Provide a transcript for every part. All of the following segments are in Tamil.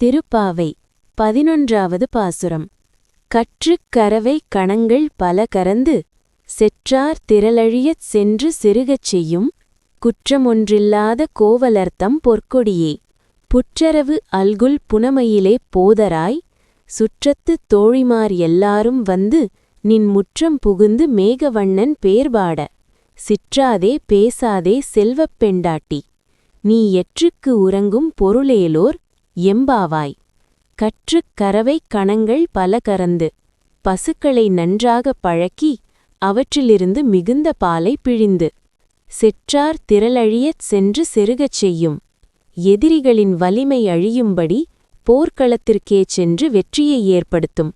திருப்பாவை பதினொன்றாவது பாசுரம். கற்றுக் கரவை கணங்கள் பல கரந்து செற்றார் திரளழியச் சென்று சிறுகச் செய்யும் குற்றமொன்றில்லாத கோவலர்த்தம் பொற்கொடியே. புற்றரவு அல்குல் புனமையிலே போதராய் சுற்றத்து தோழிமார் எல்லாரும் வந்து நின் முற்றம் புகுந்து மேகவண்ணன் பேர்பாட சிற்றாதே பேசாதே செல்வப் பெண்டாட்டி. நீ எற்றுக்கு உறங்கும் பொருளேலோர் எம்பாவாய். கற்றுக் கறவை கணங்கள் பல கறந்து பசுக்களை நன்றாகப் பழக்கி அவற்றிலிருந்து மிகுந்த பாலை பிழிந்து செற்றார் திரளழியச் சென்று செருகச் செய்யும். எதிரிகளின் வலிமை அழியும்படி போர்க்களத்திற்கே சென்று வெற்றியை ஏற்படுத்தும்.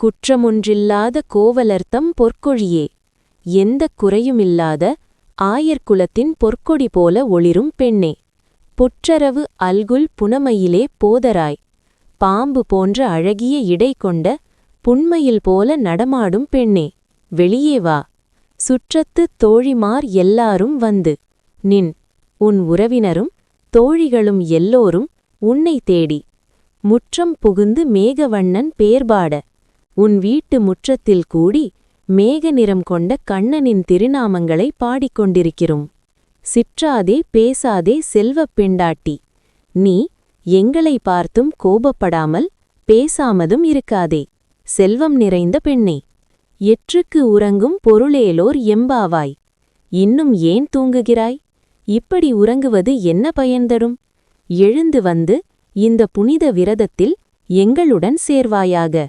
குற்றமொன்றில்லாத கோவலர்த்தம் பொற்கொழியே எந்தக் குறையுமில்லாத ஆயர்குலத்தின் பொற்கொடி போல ஒளிரும் பெண்ணே. புற்றரவு அல்குல் புனமையிலே போதராய். பாம்பு போன்ற அழகிய இடை கொண்ட புண்மையில் போல நடமாடும் பெண்ணே வெளியே வா. சுற்றத்து தோழிமார் எல்லாரும் வந்து. நின் உன் உறவினரும் தோழிகளும் எல்லோரும் உன்னை தேடி. முற்றம் புகுந்து மேகவண்ணன் பேர்பாட. உன் வீட்டு முற்றத்தில் கூடி மேக நிறம் கொண்ட கண்ணனின் திருநாமங்களை பாடிக்கொண்டிருக்கிறோம். சிற்றாதே பேசாதே செல்வப் பெண்டாட்டி. நீ எங்களை பார்த்தும் கோபப்படாமல் பேசாமதும் இருக்காதே. செல்வம் நிறைந்த பெண்ணே. எற்றுக்கு உறங்கும் பொருளேலோர் எம்பாவாய். இன்னும் ஏன் தூங்குகிறாய்? இப்படி உறங்குவது என்ன பயன்தரும்? எழுந்து வந்து இந்த புனித விரதத்தில் எங்களுடன் சேர்வாயாக.